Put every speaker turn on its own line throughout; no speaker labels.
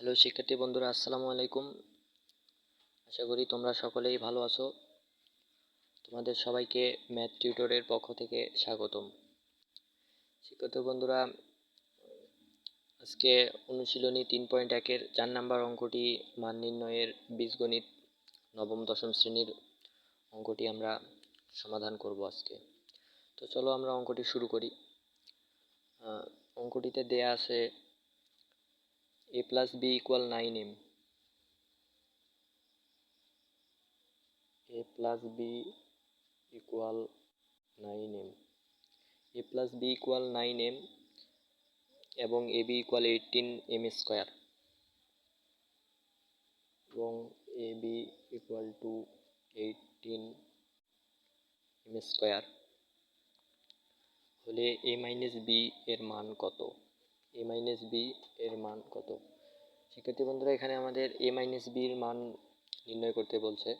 Hello শিক্ষার্থী বন্ধুরা, আসসালামু আলাইকুম। আশা করি তোমরা সকলেই ভালো আছো। তোমাদের সবাইকে ম্যাথ টিউটরের পক্ষ থেকে স্বাগতম। শিক্ষার্থী বন্ধুরা, আজকে অনুশীলনী তিন পয়েন্ট একের চার নাম্বার অঙ্কটি মান নির্ণয়ের বীজগণিত নবম, দশম শ্রেণির অঙ্কটি আমরা সমাধান করব আজকে। তো চলো আমরা অঙ্কটি শুরু করি। অঙ্কটিতে দেয়া আছে a plus b equal 9m a plus b equal 9m a plus b equal 9m এবং ab equal 18 m স্কয়ার এবং ab equal to 18 m square হলে a মাইনাস b এর মান কত এ মাইনাস বি এর মান কত? শিক্ষার্থী বন্ধুরা, এখানে আমাদের এ মাইনাস বি এর মান নির্ণয় করতে বলছে।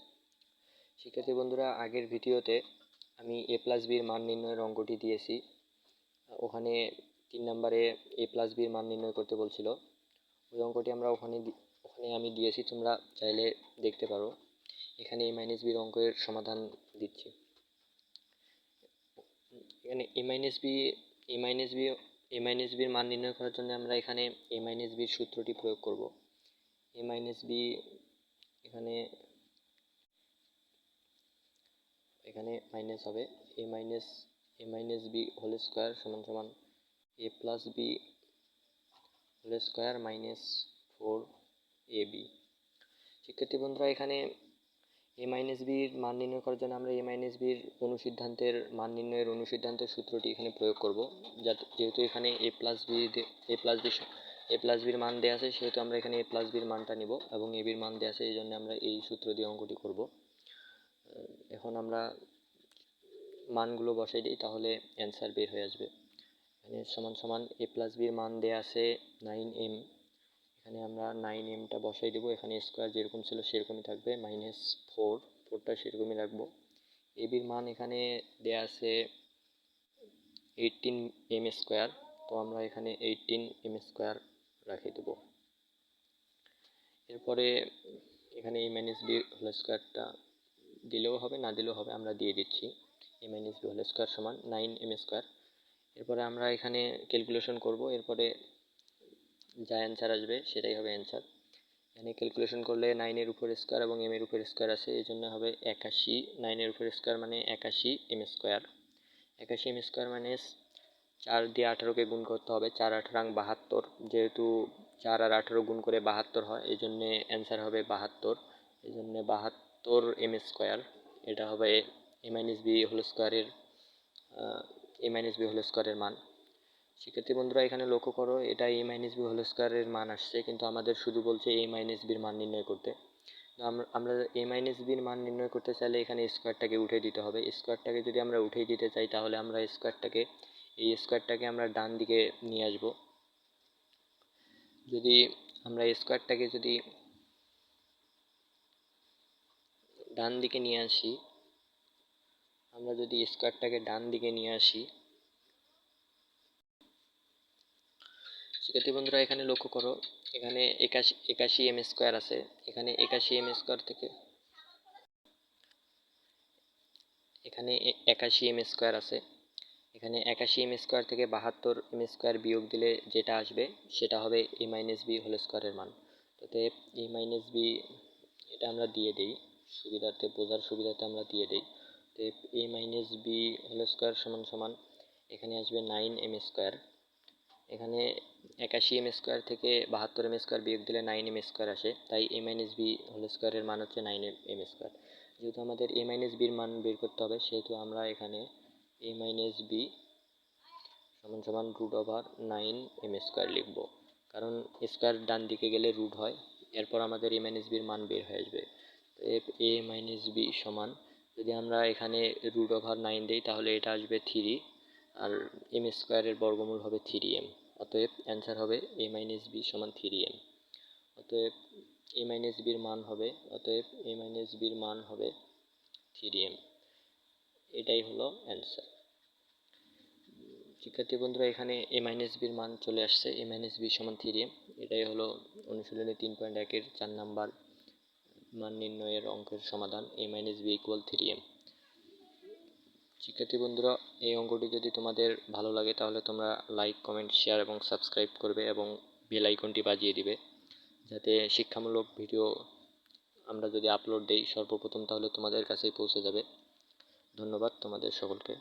শিক্ষার্থী বন্ধুরা, আগের ভিডিওতে আমি এ প্লাস বির মান নির্ণয়ের অঙ্কটি দিয়েছি। ওখানে তিন নম্বরে এ প্লাস বির মান নির্ণয় করতে বলছিল। ওই অঙ্কটি আমরা ওখানে ওখানে আমি দিয়েছি, তোমরা চাইলে দেখতে পারো। এখানে এ মাইনাস বির অঙ্কের সমাধান দিচ্ছি। এখানে A minus B A minus B A minus বির মান নির্ণয় করার জন্য আমরা এখানে এ মাইনাস বির সূত্রটি প্রয়োগ করব। এ মাইনাস বি এখানে এখানে মাইনাস হবে। A minus A minus B whole square সমান সমান A plus B whole square minus four A B শিক্ষার্থী বন্ধুরা, এখানে এ মাইনাস বির মান নির্ণয় করার জন্য আমরা এ মাইনাস বির অনুসিদ্ধান্তের মান নির্ণয়ের অনুসিদ্ধান্তের সূত্রটি এখানে প্রয়োগ করব। যাতে যেহেতু এখানে A plus B A plus B A plus বির মান দেওয়া আছে, সেহেতু আমরা এখানে এ প্লাস বির মানটা নিব এবং এ বির মান দেওয়া আছে, এই জন্য আমরা এই সূত্র দিয়ে অঙ্কটি করব। এখন আমরা মানগুলো বসাই দিই, তাহলে অ্যান্সার বের হয়ে আসবে। এখানে সমান সমান এ প্লাস বির মান দেওয়া আছে নাইন এম এখানে আমরা নাইন এমটা বসাই দেবো। এখানে স্কোয়ার যেরকম ছিল সেরকমই থাকবে। মাইনাস ফোর ফোরটা সেরকমই রাখব। এবির মান এখানে দেয়া আছে এইটিন এম স্কোয়ার তো আমরা এখানে এইটিন এম স্কোয়ার রাখে দেবো। এরপরে এখানে এ মাইনাস বি হোল স্কোয়ারটা দিলেও হবে, না দিলেও হবে, আমরা দিয়ে দিচ্ছি। A minus B whole square সমান নাইন এম স্কোয়ার এরপরে আমরা এখানে ক্যালকুলেশন করব। এরপরে যা অ্যান্সার আসবে, সেটাই হবে অ্যান্সার এখানে ক্যালকুলেশন করলে নাইনের উপর স্কোয়ার এবং এম এর উপর স্কোয়ার আছে এই জন্য হবে একাশি। নাইনের উপর স্কোয়ার মানে একাশি এম স্কোয়ার একাশি এম স্কোয়ার মানে চার দিয়ে আঠারোকে গুণ করতে হবে, চার আঠারাং বাহাত্তর। যেহেতু চার আর আঠারো গুণ করে বাহাত্তর হয় এই জন্যে অ্যান্সার হবে বাহাত্তর। এই জন্যে বাহাত্তর এম স্কোয়ার এটা হবে এ মাইনাস বি হোল স্কোয়ারের এ মাইনাস বি হোল স্কোয়ারের মান। শিক্ষার্থী বন্ধুরা, এখানে লক্ষ্য করো, এটা এ মাইনাস বি হোল স্কোয়ারের মান আসছে, কিন্তু আমাদের শুধু বলছে এ মাইনাস বির মান নির্ণয় করতে। আমরা এ মাইনাস বির মান নির্ণয় করতে চাইলে এখানে স্কোয়ারটাকে উঠে দিতে হবে। স্কোয়ারটাকে যদি আমরা উঠে দিতে চাই, তাহলে আমরা স্কোয়ারটাকে এই স্কোয়ারটাকে আমরা ডান দিকে নিয়ে আসব। যদি আমরা স্কোয়ারটাকে যদি ডান দিকে নিয়ে আসি, আমরা যদি স্কোয়ারটাকে ডান দিকে নিয়ে আসি শিক্ষার্থী বন্ধুরা এখানে লক্ষ্য করো, এখানে একাশি একাশি এম স্কোয়ার আছে। এখানে একাশি এম স্কোয়ার থেকে এখানে একাশি এম স্কোয়ার আছে। এখানে একাশি এম স্কোয়ার থেকে বাহাত্তর এম স্কোয়ার বিয়োগ দিলে যেটা আসবে, সেটা হবে এ মাইনাস বি হোল স্কোয়ারের মান। অতএব এ মাইনাস বি এটা আমরা দিয়ে দিই। সুবিধার্থে, বোঝার সুবিধার্থে আমরা দিয়ে দিই। অতএব A minus B whole square সমান সমান এখানে আসবে নাইন এম স্কোয়ার। এখানে একাশি এম স্কোয়ার থেকে বাহাত্তর এম স্কোয়ার বিয়োগ দিলে নাইন এম স্কোয়ার আসে। তাই এ মাইনাস বি হোল স্কোয়ারের মান হচ্ছে নাইন এম স্কোয়ার। যেহেতু আমাদের এ মাইনাস বির মান বের করতে হবে, সেহেতু আমরা এখানে এ মাইনাস বি সমান সমান root over nine M square লিখব। কারণ স্কোয়ার ডান দিকে গেলে রুট হয়, এরপর আমাদের এ মাইনাস বির মান বের হয়ে আসবে। এ মাইনাস বি সমান, যদি আমরা এখানে রুট ওভার নাইন দিই, তাহলে এটা আসবে থ্রি আর এম স্কোয়ারের বর্গমূল হবে থ্রি এম অতএব অ্যান্সার হবে এ মাইনাস বি সমান থ্রি এম অতএব এ মাইনাস বির মান হবে, অতএব এ মাইনাস বির মান হবে থ্রি এম এটাই হলো অ্যান্সার শিক্ষার্থী বন্ধুরা, এখানে এ মাইনাস বির মান চলে আসছে এ মাইনাস বি সমান থ্রি এম এটাই হলো অনুশীলনী তিন পয়েন্ট একের চার নাম্বার মান নির্ণয়ের অঙ্কের সমাধান A minus B equal three M শিক্ষার্থী বন্ধুরা, এই অঙ্কটি যদি তোমাদের ভালো লাগে, তাহলে তোমরা লাইক কমেন্ট শেয়ার এবং সাবস্ক্রাইব করবে এবং বেল আইকনটি বাজিয়ে দিবে। যাতে শিক্ষামূলক ভিডিও আমরা যদি আপলোড দেই সর্বপ্রথম, তাহলে তোমাদের কাছেই পৌঁছে যাবে। ধন্যবাদ তোমাদের সকলকে।